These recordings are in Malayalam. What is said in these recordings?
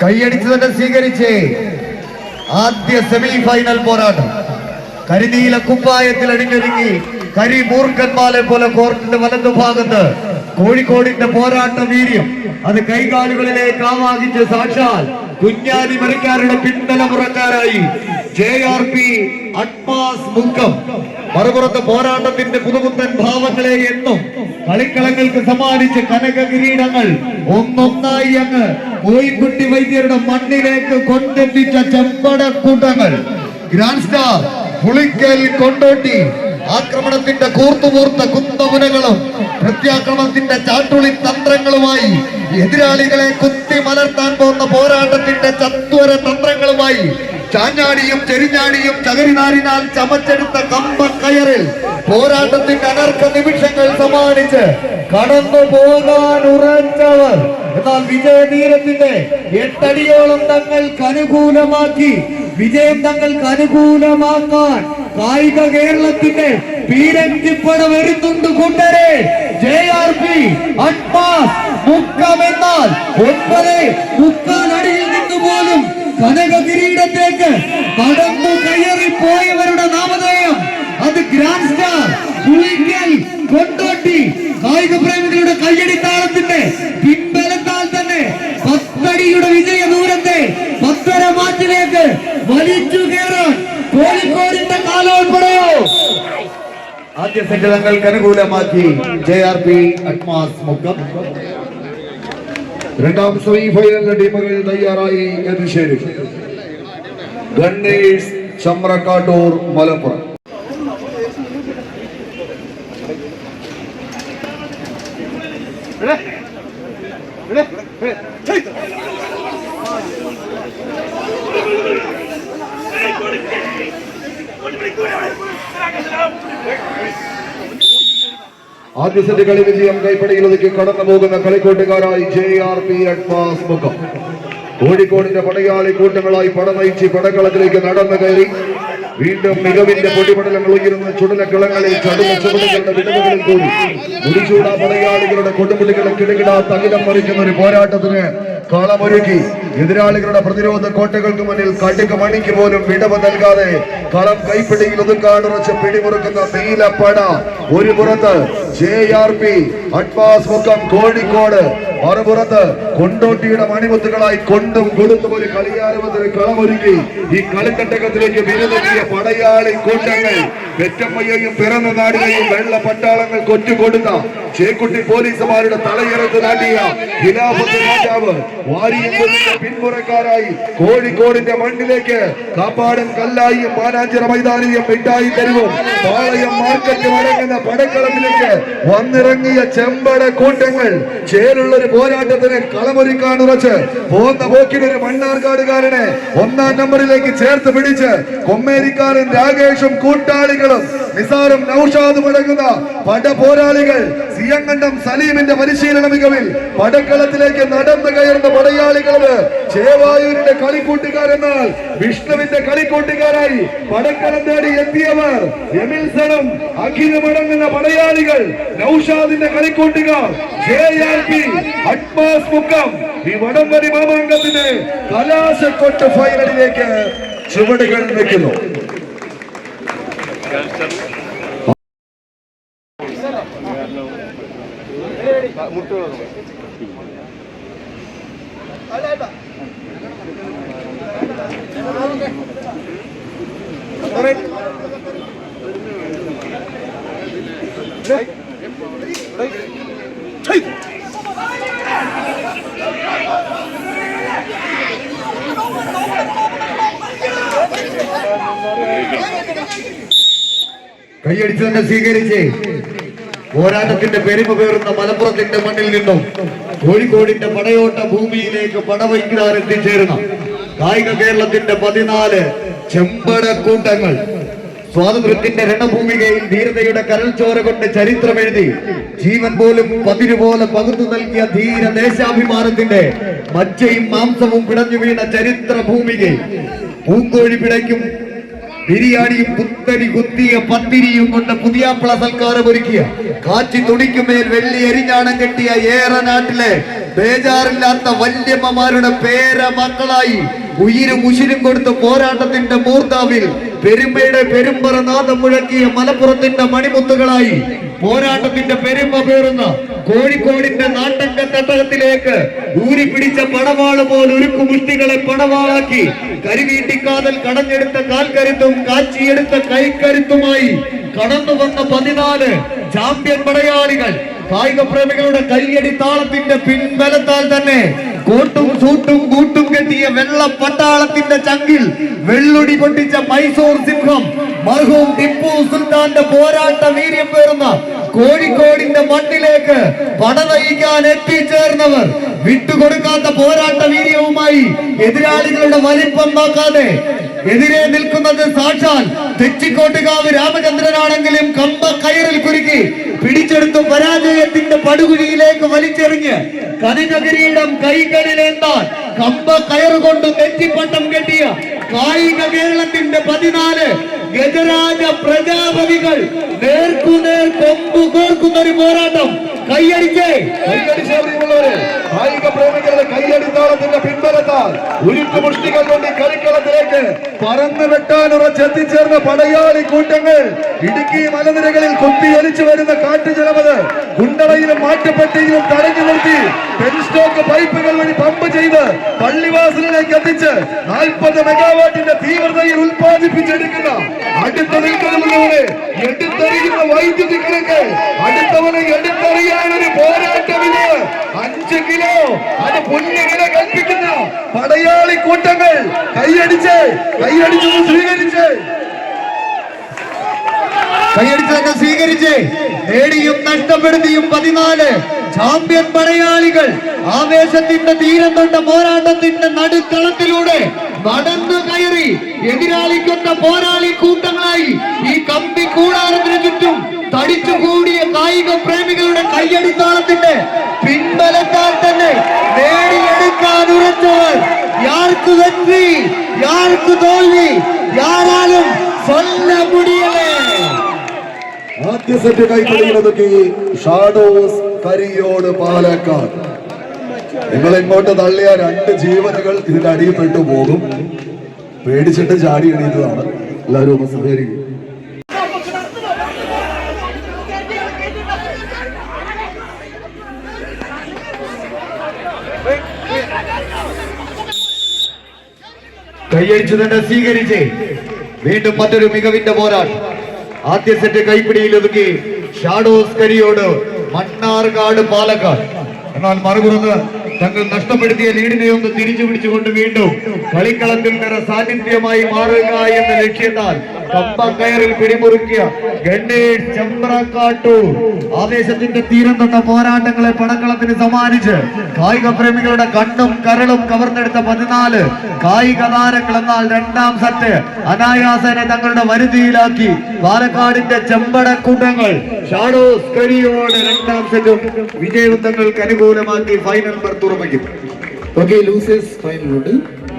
കൈയടിച്ചു തന്നെ സ്വീകരിച്ച് ആദ്യ സെമി ഫൈനൽ പോരാട്ടം. കരിനീല കുപ്പായത്തിൽ അണിഞ്ഞൊരുങ്ങി കരി മൂർഖന്മാരെ പോലെ കോർട്ടിന്റെ വലതുഭാഗത്ത് കോഴിക്കോടിന്റെ പോരാട്ട വീര്യം അത് കൈകാലുകളിലേക്ക് ആവാഹിച്ച് സാക്ഷാൽ കുഞ്ഞാലി മരക്കാരുടെ പിൻതലമുറക്കാരായി J R P Admas Mukkam മറുപുറത്ത് പോരാട്ടത്തിന്റെ പുതുപുത്തൻ ഭാവങ്ങളെ എന്നും കളിക്കളങ്ങൾക്ക് സമ്മാനിച്ച് കനക കിരീടങ്ങൾ ഒന്നൊന്നായി അങ്ങ് കോയിൻകുട്ടി വൈദ്യരുടെ മണ്ണിലേക്ക് കൊണ്ടെത്തിച്ച ചെമ്പടക്കൂട്ടങ്ങൾ ഗ്രാൻഡ് സ്റ്റാർ പുളിക്കൽ കൊണ്ടോട്ടി. ആക്രമണത്തിന്റെ കൂർത്തുകൂർത്ത കുത്തമുനകളും പ്രത്യാക്രമണത്തിന്റെ ചാട്ടുളി തന്ത്രങ്ങളുമായി എതിരാളികളെ കുത്തി മലർത്താൻ പോകുന്ന പോരാട്ടത്തിന്റെ ചത്വര തന്ത്രങ്ങളുമായി ചാഞ്ഞാടിയും ചെരിഞ്ഞാടിയും ചകരിനാരിനാൽ ചമച്ചെടുത്ത കമ്പ കയറിൽ പോരാട്ടത്തിന്റെ അനർക്ക നിമിഷങ്ങൾ സമ്മാനിച്ച് കടന്നു പോകാൻ ഉറച്ചവർ. എന്നാൽ വിജയതീരത്തിന്റെ എട്ടടിയോളം തങ്ങൾക്ക് അനുകൂലമാക്കി വിജയം തങ്ങൾക്ക് അനുകൂലമാക്കാൻ കായിക കേരളത്തിന്റെ പീരങ്കിപ്പട വരുന്നുണ്ട് കൂട്ടരെ. J R P Admas Mukkam എന്നാൽ ഒൻപത് മുക്കാൽ അടിയിൽ നിന്ന് പോലും കനക കിരീടത്തേക്ക് കടന്നു കയറി പോയവരുടെ നാമധേയം. അത് ഗ്രാൻഡ് സ്റ്റാർ പുളിക്കൽ കൊണ്ടോട്ടി കായിക പ്രേമികളുടെ കയ്യടി താളത്തിന്റെ പിൻബലത്താൽ തന്നെ പത്തടിയുടെ വിജയ ദൂരത്തെ പത്തര മാറ്റിലേക്ക് വലിച്ചു കയറാൻ കോഴിക്കോടിന്റെ കാലോൾപ്പെടെയോ ആദ്യ സെറ്റ് തങ്ങൾക്ക് അനുകൂലമാക്കി J R P Admas Mukkam രണ്ടാം സെമി ഫൈനലിലെ ടീമുകൾ തയ്യാറായി എത്തിച്ചേരും ഗണ്ണേഴ്സ് ചമ്രക്കാട്ടൂർ മലപ്പുറം ആദ്യ സെറ്റ് കളി വിജയം കൈപ്പടിയിലൊതുക്കി കടന്നു പോകുന്ന കളിക്കൂട്ടുകാരായി ജെ ആർ പി അഡ്വാസ് മുഖം. കോഴിക്കോടിന്റെ പടയാളി കൂട്ടങ്ങളായി പടനയിച്ച് പടക്കളത്തിലേക്ക് നടന്നു കയറി. വീണ്ടും മികവിന്റെ പൊടിപടലങ്ങൾ ഉയരുന്ന ചുടലക്കിളങ്ങളിൽ ചടുന്ന ചുവടുകളുടെ വിടവുകളിൽ കൂടി. മുടിച്ചൂടാ പടയാളികളുടെ കൊടുമുടികളെ കിടകിടാ തകിടം മറിക്കുന്ന ഒരു പോരാട്ടത്തിന് കളമൊരുക്കി. എതിരാളികളുടെ പ്രതിരോധ കോട്ടകൾക്ക് മുന്നിൽ കടുക്ക് മണിക്ക് പോലും വിടവ് നൽകാതെ കളം കൈപ്പിടിയിൽ ഒതുക്കാടുറച്ച് പിടിമുറുക്കുന്ന നീലപ്പട ഒരു പുറത്ത് ജെ ആർ പി അഡ്വാസ് മുഖം കോഴിക്കോട്. മറുപുറത്ത് കൊണ്ടോട്ടിയുടെ മണിമുത്തുകളായി കൊണ്ടും കൊടുത്തും ഒരു കളിയാരംഭത്തിന് കളമൊരുക്കി. ഈ കളിക്കട്ടകത്തിലേക്ക് വിരുന്നെത്തിയ പടയാളി കൂട്ടങ്ങൾ പെറ്റമ്മയെയും പിറന്ന നാടിനെയും വെള്ള പട്ടാളങ്ങൾ കൊറ്റുകൊടുത്ത ചേക്കുട്ടി പോലീസുമാരുടെ തലയിറത്ത് നാട്ടിയ ഖിലാഫത്ത് രാജാവ് വാരിയമ്പലിന്റെ പിന്മുറക്കാരായി കോഴിക്കോടിന്റെ മണ്ണിലേക്ക് കാപ്പാടൻ കല്ലായിയും മാനാഞ്ചിറ മൈതാനിയും മിഠായി തെരുവും പാളയം മാർക്കറ്റ് അടങ്ങുന്ന പടക്കളത്തിലേക്ക് വന്നിറങ്ങിയ ചെമ്പട കൂട്ടങ്ങൾ ചേലുള്ളൊരു പോരാട്ടത്തിന് കളമൊരുക്കാൻ ഉറച്ച് പോന്ന പോക്കിനൊരു മണ്ണാർക്കാടുകാരനെ ഒന്നാം നമ്പറിലേക്ക് ചേർത്ത് പിടിച്ച് കൊമ്മേരിക്കാരൻ രാകേഷും കൂട്ടാളികളും നിസാറും നൌഷാദും അടങ്ങുന്ന പട പോരാളികൾ സിയങ്കണ്ടം സലീമിന്റെ പരിശീലന മികവിൽ പടക്കളത്തിലേക്ക് നടന്നു കയറുന്ന പടയാളികളത് ചേവായൂരിന്റെ കളിക്കൂട്ടുകാരെന്നാൽ വിഷ്ണുവിന്റെ കളിക്കൂട്ടുകാരായി പടക്കളം തേടി എത്തിയവർ എമിൽസണും അഖിലും അടങ്ങുന്ന പടയാളികൾ നൌഷാദിന്റെ കളിക്കൂട്ടുകാർ ജെ അഡ്മാസ് മുക്കം ഈ വടംവലി മാമാങ്കത്തിന് കലാശക്കൊട്ട് ഫൈനലിലേക്ക് ചുവടുകൾ Hey! കൈയടിച്ചു തന്നെ സ്വീകരിച്ച് പോരാട്ടത്തിന്റെ പെരുമ പേറുന്ന മലപ്പുറത്തിന്റെ മണ്ണിൽ നിന്നും കോഴിക്കോടിന്റെ പടയോട്ട ഭൂമിയിലേക്ക് പടവയ്ക്കാൻ എത്തിച്ചേരുന്ന കായിക കേരളത്തിന്റെ പതിനാല് ചെമ്പടക്കൂട്ടങ്ങൾ സ്വാതന്ത്ര്യത്തിന്റെ രണഭൂമികയിൽ ധീരതയുടെ കരൽച്ചോര കൊണ്ട് ചരിത്രം എഴുതി ജീവൻ പോലും പതിരുപോലെ പകുത്തു നൽകിയ ധീര ദേശാഭിമാനത്തിന്റെ മജ്ജയും മാംസവും പിടഞ്ഞു വീണ ചരിത്ര ഭൂമികയിൽ പൂങ്കോഴി പിടയ്ക്കും ബിരിയാണിയും പുത്തരി കുത്തിയ പത്തിരിയും കൊണ്ട് പുതിയാപ്പിള സൽക്കാരം ഒരുക്കിയ. കാച്ചി തുണിക്കുമേൽ വെള്ളി എരിഞ്ഞാണം കെട്ടിയ ഏറെ നാട്ടിലെ ബേജാറില്ലാത്ത വല്യമ്മമാരുടെ പേര മക്കളായി ഉയിരും ഉശിരും കൊടുത്ത് പോരാട്ടത്തിന്റെ മൂർത്താവിൽ പെരുമയുടെ പെരുമ്പറ നാദം മുഴക്കിയ മലപ്പുറത്തിന്റെ മണിമുത്തുകളായി പോരാട്ടത്തിന്റെ പെരുമ പേറുന്ന കോഴിക്കോടിന്റെ നാട്ടങ്ക തട്ടകത്തിലേക്ക് ഊരിപ്പിടിച്ച പടവാൾ പോൽ ഉരുക്കു മുഷ്ടികളെ പടവാളാക്കി കരിവീട്ടിക്കാതൽ കടഞ്ഞെടുത്ത കാൽക്കരുത്തും കാച്ചിയെടുത്ത കൈക്കരുത്തുമായി കടന്നു വന്ന പതിനാല് ചാമ്പ്യൻ പടയാളികൾ കായിക പ്രേമികളുടെ കയ്യടി താളത്തിന്റെ പിൻബലത്താൽ തന്നെ കോട്ടും സൂട്ടും കൂട്ടും കെട്ടിയ വെള്ള പട്ടാളത്തിന്റെ ചങ്കിൽ വെള്ളുടി പൊട്ടിച്ച മൈസൂർ സിംഹം മർഹൂം ടിപ്പു സുൽത്താന്റെ പോരാട്ട വീര്യം പേർന്ന കോഴിക്കോടിന്റെ മണ്ണിലേക്ക് പട നയിക്കാൻ എത്തിച്ചേർന്നവർ. വിട്ടുകൊടുക്കാത്ത പോരാട്ട വീര്യവുമായി എതിരാളികളുടെ വലിപ്പം നോക്കാതെ എതിരെ നിൽക്കുന്നത് സാക്ഷാൽ തെച്ചിക്കോട്ടുകാവ് രാമചന്ദ്രനാണെങ്കിലും കമ്പ കയറിൽ കുരുക്കി പിടിച്ചെടുത്തു പരാജയത്തിന്റെ പടുകുഴിയിലേക്ക് വലിച്ചെറിഞ്ഞ് കനകകിരീടം കൈകളിലേന്താൻ കമ്പ കയറുകൊണ്ട് തെച്ചിപ്പട്ടം കെട്ടിയ കായിക കേരളത്തിന്റെ പതിനാല് ഗജരാജ പ്രജാപതികൾ നേർക്കുനേർ കൊമ്പു കോർക്കുന്ന ഒരു പോരാട്ടം. കൈയടിച്ചേ. കൈയടിച്ചേ കായിക പ്രേമികളുടെ കൈയടിത്താളത്തിന്റെ പിൻബലത്താൽ ഉരുക്ക് മുഷ്ടികൾ കൊണ്ട് കളിക്കളത്തിലേക്ക് പറന്നു വെട്ടാൻ ഉറച്ചെത്തിച്ചേർന്ന പടയാളി കൂട്ടങ്ങൾ ഇടുക്കി മലനിരകളിൽ കുത്തിയൊലിച്ചു വരുന്ന കാട്ടുജലമത് കുണ്ടളയിലും മാട്ടുപ്പെട്ടിയിലും തടഞ്ഞു നിർത്തി പെൻസ്റ്റോക്ക് പൈപ്പുകൾ വഴി പമ്പ് ചെയ്ത് പള്ളിവാസലിലേക്ക് എത്തിച്ച് നാൽപ്പത് മെഗാവാട്ടിന്റെ തീവ്രതയിൽ ഉൽപ്പാദിപ്പിച്ചെടുക്കുന്ന അടുത്ത നിൽക്കുന്നതിലൂടെ എടുത്തെറിയുന്ന വൈദ്യുതി കിഴക്ക് അടുത്തവനെ എടുത്തറിയാൻ അത് പുണ്യ വില കൽപ്പിക്കുന്ന. പടയാളി കൂട്ടങ്ങൾ കൈയടിച്ച് കൈയടിച്ചത് സ്വീകരിച്ച്. കൈയടിച്ചതൊക്കെ സ്വീകരിച്ച് നേടിയും നഷ്ടപ്പെടുത്തിയും പതിനാല് ചാമ്പ്യൻ പടയാളികൾ ആവേശത്തിന്റെ തീരം തൊട്ട പോരാട്ടത്തിന്റെ നടുത്തളത്തിലൂടെ നടന്നു കയറി എതിരാളിക്കൊണ്ട പോരാളി കൂട്ടങ്ങളായി ഈ കമ്പി കൂടാരത്തിന് ചുറ്റും തടിച്ചുകൂടിയ കായിക പ്രേമികളുടെ കൈയടിത്താളത്തിന്റെ പിൻബലത്താൽ തന്നെ നേടിയെടുക്കാൻ ഉറച്ചവർ യാർക്ക് വെற்றி യാർക്ക് തോൽവി യാരാലും சொல்ல முடியலே ആദ്യ സെറ്റ് ഷാഡോസ് പാലക്കാട്. നിങ്ങൾ ഇങ്ങോട്ട് തള്ളിയ രണ്ട് ജീവനുകൾ ഇതിന്റെ അടിയിൽപ്പെട്ടു പോകും പേടിച്ചിട്ട് ചാടി എണീറ്റതാണ്. എല്ലാവരും ഒന്ന് സഹകരിക്കും. കൈയടിച്ചു തന്നെ സ്വീകരിച്ച് വീണ്ടും മറ്റൊരു മികവിന്റെ പോരാട്ടം. ആദ്യ സെറ്റ് കൈപ്പിടിയിൽ ഒതുക്കി ഷാഡോസ് കരിയോട് മണ്ണാർക്കാട് പാലക്കാട്. എന്നാൽ മറുപുറത്ത് തങ്ങൾ നഷ്ടപ്പെടുത്തിയ ലീഡിനെ ഒന്ന് തിരിച്ചു പിടിച്ചുകൊണ്ട് വീണ്ടും കളിക്കളത്തിൽ നിറ സാന്നിധ്യമായി മാറുക എന്ന ലക്ഷ്യത്താൽ കമ്പക്കയറിൽ പിടിമുറുക്കിയ ഗണ്ണേഷ് ചെമ്പ്രക്കാട്ടൂർ. ആവേശത്തിന്റെ തീരം തൊട്ട പോരാട്ടങ്ങളെ പടക്കളത്തിന് സമ്മാനിച്ച് കായിക പ്രേമികളുടെ കണ്ണും കരളും കവർന്നെടുത്ത പതിനാല് കായിക താരങ്ങൾ എന്നാൽ രണ്ടാം സെറ്റ് അനായാസനെ തങ്ങളുടെ വരുതിയിലാക്കി. പാലക്കാടിന്റെ ചെമ്പടക്കൂട്ടങ്ങൾ ഷാഡോസ് കരിയോട് രണ്ടാം സെറ്റും വിജയവും തങ്ങൾക്ക് അനുകൂലമാക്കി ഫൈനൽ പുറത്തുറപ്പിക്കും ഓക്കെ ലൂസേഴ്സ് ഫൈനൽ ഉണ്ട്.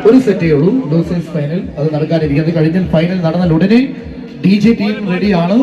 ഒരു സെറ്റേ ഉള്ളൂ. ലൂസേഴ്സ് ഫൈനൽ അത് നടക്കാനിരിക്കുന്നത്. കഴിഞ്ഞ ഫൈനൽ നടന്നാൽ ഉടനെ ഡി ജെ ടീം റെഡിയാണ്